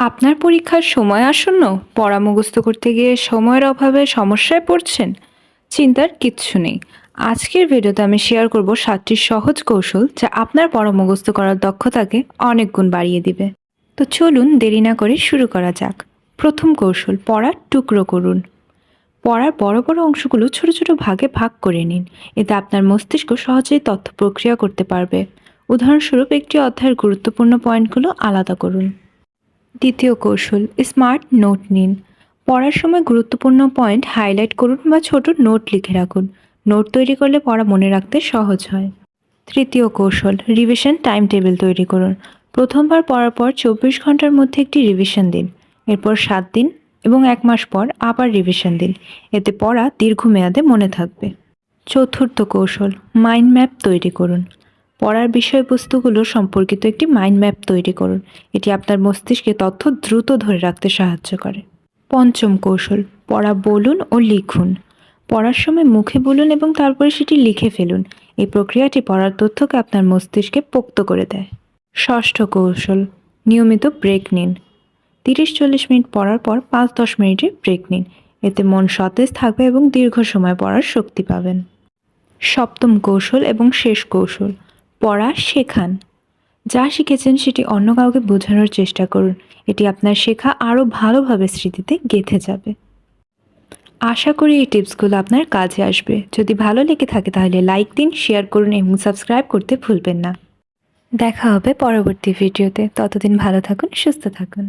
আপনার পরীক্ষার সময় আসন্ন? পড়া মুখস্থ করতে গিয়ে সময়ের অভাবে সমস্যায় পড়ছেন? চিন্তার কিচ্ছু নেই। আজকের ভিডিওতে আমি শেয়ার করব সাতটি সহজ কৌশল যা আপনার পড়া মুখস্থ করার দক্ষতাকে অনেক গুণ বাড়িয়ে দিবে। তো চলুন দেরি না করে শুরু করা যাক। প্রথম কৌশল, পড়ার টুকরো করুন। পড়ার বড় বড় অংশগুলো ছোট ছোট ভাগে ভাগ করে নিন। এতে আপনার মস্তিষ্ক সহজেই তথ্য প্রক্রিয়া করতে পারবে। উদাহরণস্বরূপ একটি অধ্যায়ের গুরুত্বপূর্ণ পয়েন্টগুলো আলাদা করুন। দ্বিতীয় কৌশল স্মার্ট নোট নিন। পড়ার সময় গুরুত্বপূর্ণ পয়েন্ট হাইলাইট করুন বা ছোট নোট লিখে রাখুন। নোট তৈরি করলে পড়া মনে রাখতে সহজ হয়। তৃতীয় কৌশল রিভিশন টাইম টেবিল তৈরি করুন। প্রথমবার পড়ার পর চব্বিশ ঘণ্টার মধ্যে একটি রিভিশন দিন। এরপর সাত দিন এবং এক মাস পর আবার রিভিশন দিন। এতে পড়া দীর্ঘমেয়াদে মনে থাকবে। চতুর্থ কৌশল মাইন্ড ম্যাপ তৈরি করুন। পড়ার বিষয়বস্তুগুলো সম্পর্কিত একটি মাইন্ড ম্যাপ তৈরি করুন। এটি আপনার মস্তিষ্কে তথ্য দ্রুত ধরে রাখতে সাহায্য করে। পঞ্চম কৌশল, পড়া বলুন ও লিখুন। পড়ার সময় মুখে বলুন এবং তারপরে সেটি লিখে ফেলুন। এই প্রক্রিয়াটি পড়ার তথ্যকে আপনার মস্তিষ্কে পোক্ত করে দেয়। ষষ্ঠ কৌশল, নিয়মিত ব্রেক নিন। তিরিশ চল্লিশ মিনিট পড়ার পর পাঁচ দশ মিনিটের ব্রেক নিন। এতে মন সতেজ থাকবে এবং দীর্ঘ সময় পড়ার শক্তি পাবেন। সপ্তম কৌশল এবং শেষ কৌশল পড়া শেখান। যা শিখেছেন সেটি অন্য কাউকে বোঝানোর চেষ্টা করুন। এটি আপনার শেখা আরও ভালোভাবে স্মৃতিতে গেঁথে যাবে। আশা করি এই টিপসগুলো আপনার কাজে আসবে। যদি ভালো লেগে থাকে তাহলে লাইক দিন, শেয়ার করুন এবং সাবস্ক্রাইব করতে ভুলবেন না। দেখা হবে পরবর্তী ভিডিওতে। ততদিন ভালো থাকুন, সুস্থ থাকুন।